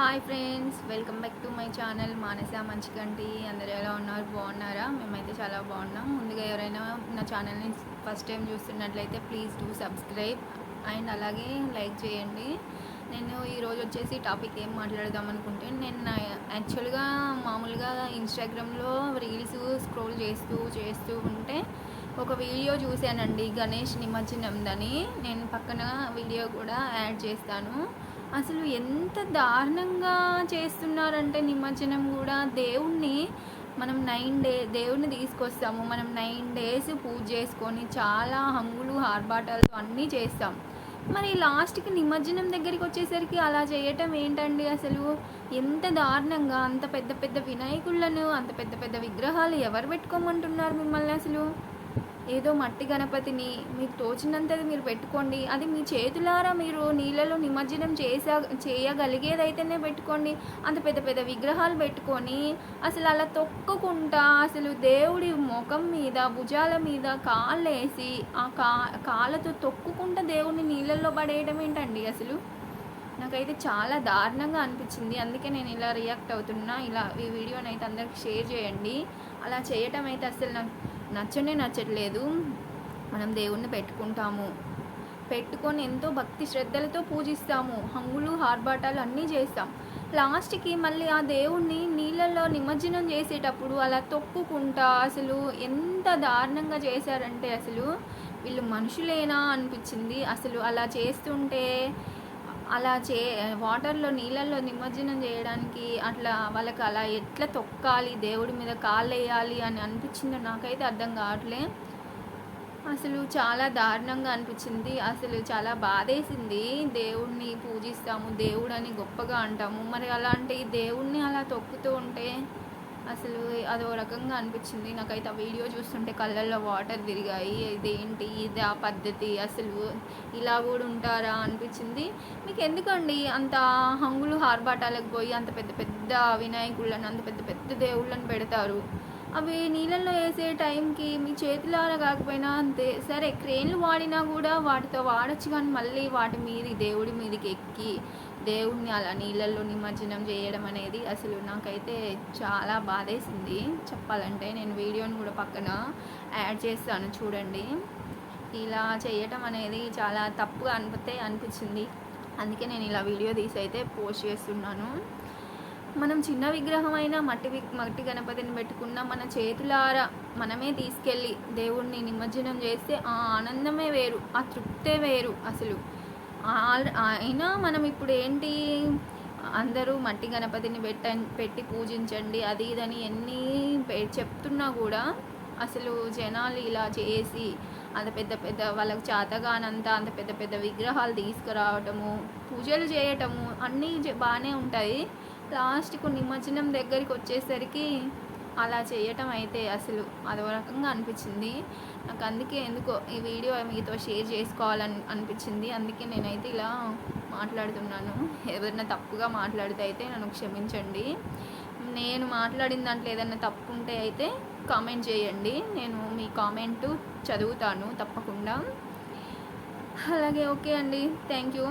Hi friends welcome back to my channel Manasa Manchiganti అందరు ఎలా ఉన్నారు? బాగున్నారా? మేమైతే చాలా బాగున్నాం. ముందుగా ఎవరైనా నా ఛానల్ని ఫస్ట్ టైం చూస్తున్నట్లయితే ప్లీజ్ డూ సబ్స్క్రైబ్ అండ్ అలాగే లైక్ చేయండి. నేను ఈరోజు వచ్చేసి టాపిక్ ఏం మాట్లాడదాం అనుకుంటే నేను యాక్చువల్గా మామూలుగా ఇన్స్టాగ్రామ్లో రీల్స్ స్క్రోల్ చేస్తూ చేస్తూ ఉంటే ఒక వీడియో చూశానండి గణేష్ నిమజ్జనందని. నేను పక్కన వీడియో కూడా యాడ్ చేస్తాను. అసలు ఎంత దారుణంగా చేస్తున్నారంటే నిమజ్జనం కూడా దేవుణ్ణి మనం నైన్ డే దేవుణ్ణి తీసుకొస్తాము. మనం నైన్ డేస్ పూజ చేసుకొని చాలా హంగులు ఆర్భాటాలు అన్నీ చేస్తాం. మరి లాస్ట్కి నిమజ్జనం దగ్గరికి వచ్చేసరికి అలా చేయటం ఏంటండి అసలు? ఎంత దారుణంగా అంత పెద్ద పెద్ద వినాయకులను అంత పెద్ద పెద్ద విగ్రహాలు ఎవరు పెట్టుకోమంటున్నారు మిమ్మల్ని అసలు? ఏదో మట్టి గణపతిని మీకు తోచినంతది మీరు పెట్టుకోండి. అది మీ చేతులారా మీరు నీళ్ళలో నిమజ్జనం చేసా చేయగలిగేదైతేనే పెట్టుకోండి. అంత పెద్ద పెద్ద విగ్రహాలు పెట్టుకొని అసలు అలా తొక్కుకుంటా అసలు దేవుడి ముఖం మీద భుజాల మీద కాళ్ళు వేసి ఆ కా కాళ్ళతో తొక్కుకుంటా దేవుడిని నీళ్ళల్లో పడేయడం ఏంటండి అసలు? నాకైతే చాలా దారుణంగా అనిపించింది. అందుకే నేను ఇలా రియాక్ట్ అవుతున్నా. ఇలా ఈ వీడియోని అయితే అందరికి షేర్ చేయండి. అలా చేయటం అయితే అసలు నాకు నచ్చనే నచ్చట్లేదు. మనం దేవుణ్ణి పెట్టుకుంటాము. పెట్టుకొని ఎంతో భక్తి శ్రద్ధలతో పూజిస్తాము. హంగులు హార్బాటాలు అన్నీ చేస్తాం. లాస్ట్కి మళ్ళీ ఆ దేవుణ్ణి నీళ్ళల్లో నిమజ్జనం చేసేటప్పుడు అలా తొక్కుకుంటా అసలు ఎంత దారుణంగా చేశారంటే అసలు వీళ్ళు మనుషులేనా అనిపించింది. అసలు అలా చేస్తుంటే అలా చే వాటర్లో నీళ్ళల్లో నిమజ్జనం చేయడానికి అట్లా వాళ్ళకి అలా ఎట్లా తొక్కాలి దేవుడి మీద కాళ్ళు వేయాలి అని అనిపించిందో నాకైతే అర్థం కావట్లే. అసలు చాలా దారుణంగా అనిపించింది. అసలు చాలా బాధేసింది. దేవుణ్ణి పూజిస్తాము దేవుడని గొప్పగా అంటాము. మరి అలాంటి దేవుణ్ణి అలా తొక్కుతూ ఉంటే అసలు అదో రకంగా అనిపించింది. నాకైతే ఆ వీడియో చూస్తుంటే కళ్ళల్లో వాటర్ తిరిగాయి. ఇదేంటి? ఇది ఆ పద్ధతి? అసలు ఇలా కూడా ఉంటారా అనిపించింది. మీకు ఎందుకండి అంత హంగులు హార్బాటాలకు పోయి అంత పెద్ద పెద్ద వినాయకుళ్ళని అంత పెద్ద పెద్ద దేవుళ్ళని పెడతారు? అవి నీళ్ళల్లో వేసే టైంకి మీ చేతిలో కాకపోయినా అంతే. సరే క్రేన్లు వాడినా కూడా వాటితో వాడచ్చు కానీ మళ్ళీ వాటి మీది దేవుడి మీదకి ఎక్కి దేవుడిని అలా నీళ్ళల్లో నిమజ్జనం చేయడం అనేది అసలు నాకైతే చాలా బాధేసింది. చెప్పాలంటే నేను వీడియోని కూడా పక్కన యాడ్ చేస్తాను చూడండి. ఇలా చేయటం అనేది చాలా తప్పుగా అనిపితే అనిపించింది. అందుకే నేను ఇలా వీడియో తీసి అయితే పోస్ట్ చేస్తున్నాను. మనం చిన్న విగ్రహం అయినా మట్టి మట్టి గణపతిని పెట్టుకున్న మన చేతులారా మనమే తీసుకెళ్ళి దేవుణ్ణి నిమజ్జనం చేస్తే ఆ ఆనందమే వేరు ఆ తృప్తే వేరు అసలు. అయినా మనం ఇప్పుడు ఏంటి? అందరూ మట్టి గణపతిని పెట్ట పెట్టి పూజించండి అది ఇదని ఎన్ని చెప్తున్నా కూడా అసలు జనాలు ఇలా చేసి అంత పెద్ద పెద్ద వాళ్ళకి చేతగానంత అంత పెద్ద పెద్ద విగ్రహాలు తీసుకురావటము పూజలు చేయటము అన్నీ బాగానే ఉంటాయి. లాస్ట్కు నిమజ్జనం దగ్గరికి వచ్చేసరికి అలా చేయటం అయితే అసలు అదో రకంగా అనిపించింది. నాకు అందుకే ఎందుకో ఈ వీడియో మీతో షేర్ చేసుకోవాలని అనిపించింది. అందుకే నేనైతే ఇలా మాట్లాడుతున్నాను. ఎవరైనా తప్పుగా మాట్లాడితే అయితే నన్ను క్షమించండి. నేను మాట్లాడిన దాంట్లో ఏదైనా తప్పు ఉంటే అయితే కామెంట్ చేయండి. నేను మీ కామెంట్ చదువుతాను తప్పకుండా. అలాగే ఓకే అండి. Thank you.